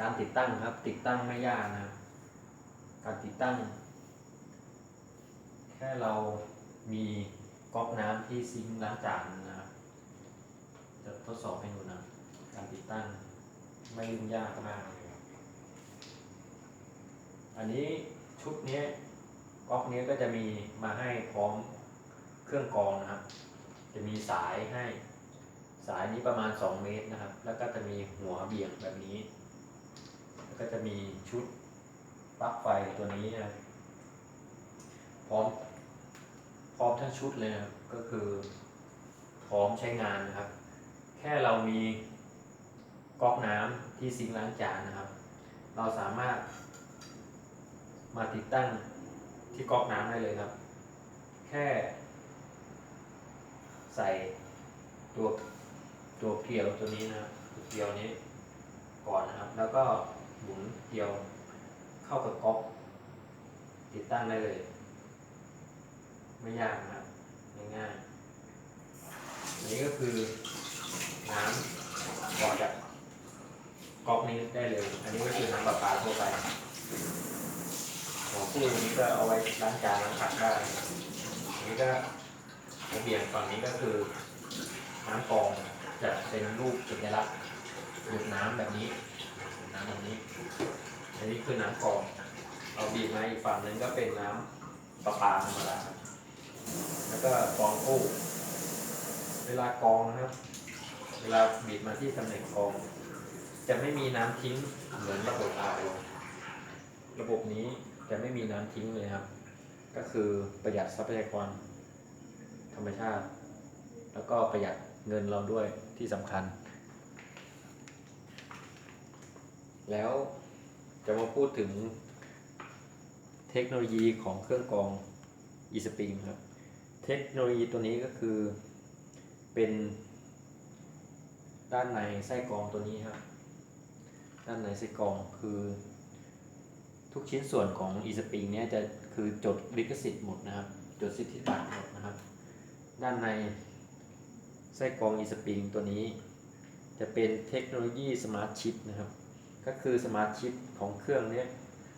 การติดตั้งครับ ติดตั้งไม่ยากนะครับ การติดตั้ง แค่เรามีก๊อกน้ำที่ซิงล้างจานนะครับ จะทดสอบให้ดูนะ การติดตั้งไม่ยุ่งยากมากเลยครับ อันนี้ชุดนี้ก๊อกนี้ก็จะมีมาให้พร้อมเครื่องกรองนะครับ จะมีสายให้ สายนี้ประมาณ 2 เมตรนะครับ แล้วก็จะมีหัวเบี่ยงแบบนี้ ก็จะมีชุดปลั๊กไฟตัวนี้นะพร้อมพร้อมทั้งชุดเลยนะก็คือพร้อมใช้งานนะครับ แค่เรามีก๊อกน้ำที่ซิงล้างจานนะครับ เราสามารถมาติดตั้งที่ก๊อกน้ำได้เลยครับ แค่ ใส่ตัวตัวเกลียวตัวนี้นะครับตัวเกลียวนี้ก่อนนะครับ แล้วก็ หมุนเกลียวเข้ากับก๊อกติดตั้งได้เลย ไม่ยากนะครับง่ายๆอันนี้ก็คือน้ำก่อจากก๊อกนี้ได้เลย อันนี้ก็คือน้ำประปาทั่วไปหัวคู่นี้ก็เอาไว้ล้างจานล้างผักได้อันนี้ก็ระเบียงฝั่งนี้ก็คือน้ำกรองจะเป็นรูปสัญลักษณ์หยดน้ำแบบนี้ น้ำแบบนี้ อันนี้คือน้ำกรองเอาบีบมาอีกฝั่งนึงก็เป็นน้ำประปาธรรมดาครับแล้วก็กรองคู่เวลากรองนะครับ เวลาบีบมาที่ตำแหน่งกรอง จะไม่มีน้ำทิ้งเหมือนระบบอาระบบนี้จะไม่มีน้ำทิ้งเลยครับ ก็คือประหยัดทรัพยากรธรรมชาติ แล้วก็ประหยัดเงินเราด้วยที่สำคัญ แล้วจะมาพูดถึงเทคโนโลยีของเครื่องกรอง eSpring ครับ เทคโนโลยีตัวนี้ก็คือเป็นด้านในไส้กรองตัวนี้ครับด้านในไส้กรองคือ ทุกชิ้นส่วนของ eSpring เนี่ยจะคือจดลิขสิทธิ์หมดนะครับ จดสิทธิบัตรหมดนะครับ ด้านในไส้กรอง eSpring ตัวนี้ จะเป็นเทคโนโลยีสมาร์ทชิปนะครับ ก็คือสมาชิปของเครื่องนี้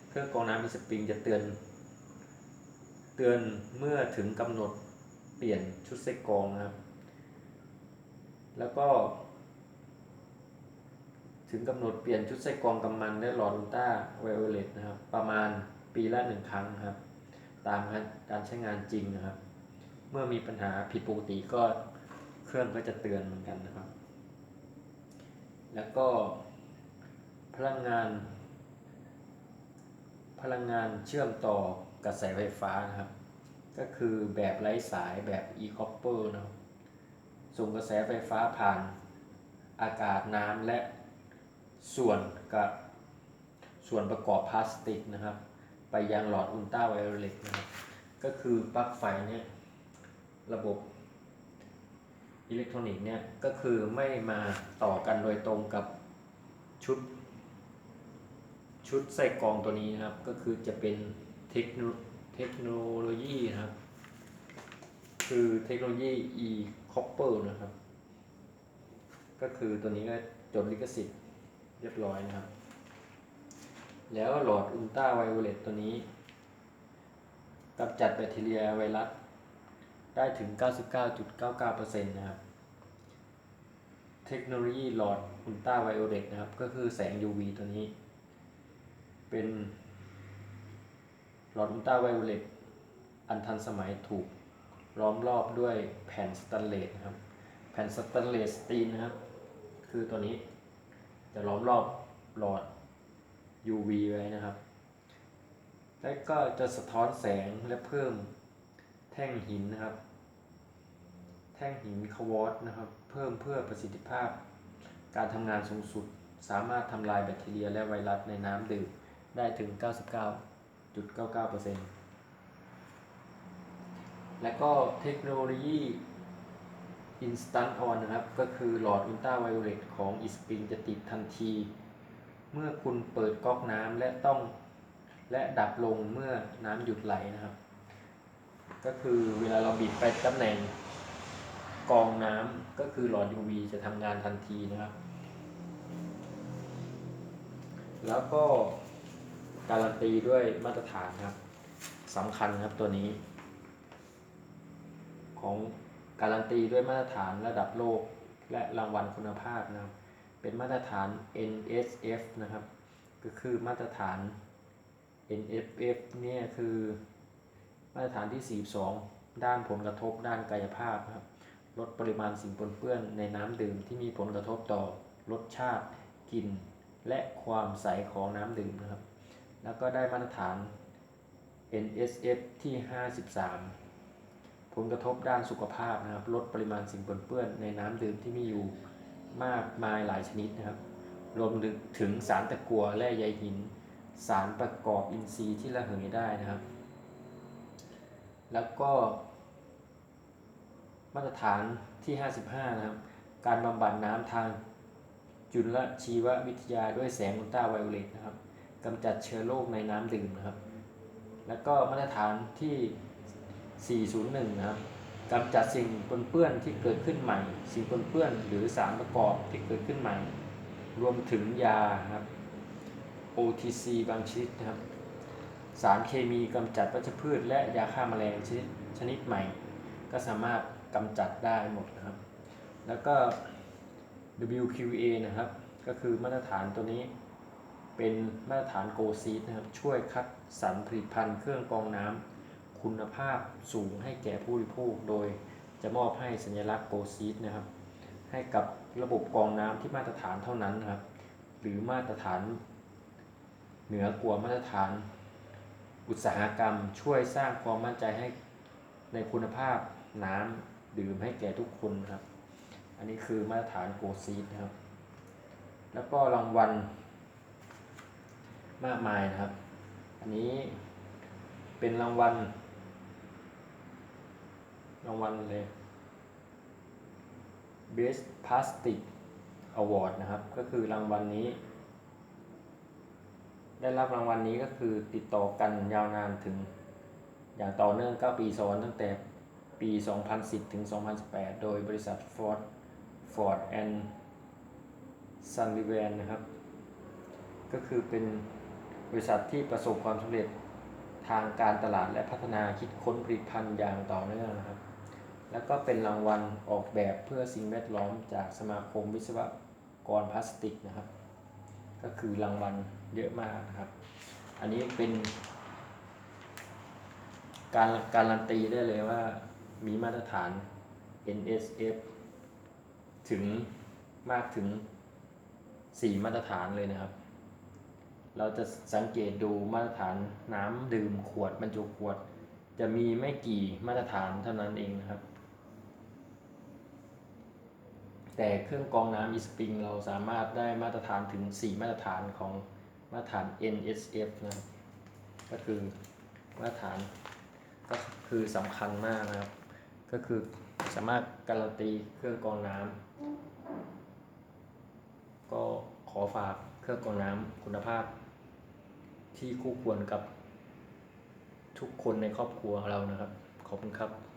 เครื่องกรองน้ำ eSpring จะเตือน เตือนเมื่อถึงกำหนดเปลี่ยนชุดไส้กรองนะครับ แล้วก็ถึงกำหนดเปลี่ยนชุดไส้กรองกำมันและหลอดอุลตราไวโอเลตนะครับ ประมาณปีละหนึ่งครั้งครับ ตามการใช้งานจริงนะครับ เมื่อมีปัญหาผิดปกติก็เครื่องก็จะเตือนเหมือนกันนะครับ แล้วก็ พลังงาน พลังงานเชื่อมต่อกระแสไฟฟ้านะครับ ก็คือแบบไร้สายแบบ e-copper นะครับส่งกระแสไฟฟ้าผ่านอากาศน้ำและส่วนกับส่วนประกอบพลาสติกนะครับ ไปยังหลอดอุลตราไวโอเลตนะครับ ก็คือปลั๊กไฟเนี่ยระบบอิเล็กทรอนิกส์เนี่ยก็คือไม่มาต่อกันโดยตรงกับชุด ชุดใส่กองตัวนี้นะครับ ก็คือจะเป็นเทคโนเทคโนโลยีนะครับ คือเทคโนโลยี e copper นะครับ ก็คือตัวนี้ก็จดลิขสิทธิ์เรียบร้อยนะครับ แล้วหลอดอุลตราไวโอเลตตัวนี้กำจัดแบคทีเรียไวรัสได้ถึง 99.99%นะครับ เทคโนโลยีหลอดอุลตราไวโอเลตนะครับ ก็คือแสง UV ตัวนี้ เป็นหลอดอุลตราไวโอเลตอันทันสมัยถูกล้อมรอบด้วยแผ่นสแตนเลสนะครับ แผ่นสแตนเลสสตีนนะครับ คือตัวนี้จะล้อมรอบหลอด UV ไว้นะครับ และก็จะสะท้อนแสงและเพิ่มแท่งหินนะครับ แท่งหินควอตนะครับ เพิ่มเพื่อประสิทธิภาพ การทำงานสูงสุด สามารถทำลายแบคทีเรียและไวรัสในน้ำดื่ม ได้ถึง 99.99%และก็เทคโนโลยี Instant On นะครับ ก็คือหลอดอุลตราไวโอเลตของ eSpring จะติดทันที เมื่อคุณเปิดก๊อกน้ำและต้องและดับลงเมื่อน้ำหยุดไหลนะครับ ก็คือเวลาเราบีบไปตำแหน่งกองน้ำก็คือหลอด UV จะทำงานทันทีนะครับ แล้วก็ การันตีด้วยมาตรฐานครับสำคัญครับตัวนี้ ของการันตีด้วยมาตรฐานระดับโลกและรางวัลคุณภาพนะครับ เป็นมาตรฐาน NSF นะครับ ก็คือมาตรฐาน NSF เนี่ยคือมาตรฐานที่ 42 ด้านผลกระทบด้านกายภาพครับ ลดปริมาณสิ่งปนเปื้อนในน้ำดื่มที่มีผลกระทบต่อรสชาติกลิ่นและความใสของน้ำดื่มนะครับ แล้วก็ได้มาตรฐาน NSF ที่ 53 ผลกระทบด้านสุขภาพนะครับ ลดปริมาณสิ่งปนเปื้อนในน้ำดื่มที่มีอยู่มากมายหลายชนิดนะครับ รวมถึงสารตะกั่วและใยหิน สารประกอบอินทรีย์ที่ระเหยได้นะครับ แล้วก็มาตรฐานที่ 55 นะครับ การบำบัดน้ำทางจุลชีววิทยาด้วยแสงอุลตราไวโอเลตนะครับ กำจัดเชื้อโรคในน้ำดื่มนะครับ แล้วก็มาตรฐานที่ 401 นะครับกำจัดสิ่งปนเปื้อนที่เกิดขึ้นใหม่ สิ่งปนเปื้อนหรือสารประกอบที่เกิดขึ้นใหม่ รวมถึงยาครับ OTC บางชนิดนะครับ สารเคมีกำจัดวัชพืช และยาฆ่าแมลงชนิดชนิดใหม่ ก็สามารถกำจัดได้หมดนะครับ แล้วก็ WQA นะครับ ก็คือมาตรฐานตัวนี้ เป็นมาตรฐานโกซีดนะครับ ช่วยคัดสรรผลิตภัณฑ์เครื่องกรองน้ำคุณภาพสูงให้แก่ผู้บริโภค โดยจะมอบให้สัญลักษณ์โกซีดนะครับ ให้กับระบบกรองน้ำที่มาตรฐานเท่านั้นนะครับ หรือมาตรฐาน เหนือกว่ามาตรฐาน อุตสาหกรรม ช่วยสร้างความมั่นใจให้ในคุณภาพน้ำดื่มให้แก่ทุกคนครับ อันนี้คือมาตรฐานโกซีดนะครับ แล้วก็รางวัล มากมายนะครับ อันนี้เป็นรางวัล รางวัลเลย Best Plastic Award นะครับ ก็คือรางวัลนี้ ได้รับรางวัลนี้ก็คือติดต่อกันยาวนานถึง อย่างต่อเนื่อง 9 ปีซ้อนตั้งแต่ปี 2010 ถึง 2018 โดยบริษัท Ford Ford and Sullivan นะครับ ก็คือเป็น บริษัทที่ประสบความสำเร็จทางการตลาดและพัฒนาคิดค้นผลิตภัณฑ์อย่างต่อเนื่องนะครับ แล้วก็เป็นรางวัลออกแบบเพื่อสิ่งแวดล้อมจากสมาคมวิศวกรพลาสติกนะครับ ก็คือรางวัลเยอะมากนะครับ อันนี้เป็นการการันตีได้เลยว่ามีมาตรฐาน NSF ถึงมากถึง 4 มาตรฐานเลยนะครับ เราจะสังเกตดูมาตรฐานน้ำดื่มขวดบรรจุขวด จะมีไม่กี่มาตรฐานเท่านั้นเองนะครับ แต่เครื่องกรองน้ำอีสปริงเราสามารถได้มาตรฐานถึง 4 มาตรฐานของมาตรฐาน NSF นะก็คือมาตรฐานก็คือสำคัญมากนะครับ ก็คือสามารถการันตีเครื่องกรองน้ำก็ขอฝาก รื่องกรองน้ำคุณภาพ ที่คู่ควรกับทุกคนในครอบครัวเรานะครับ ขอบคุณครับ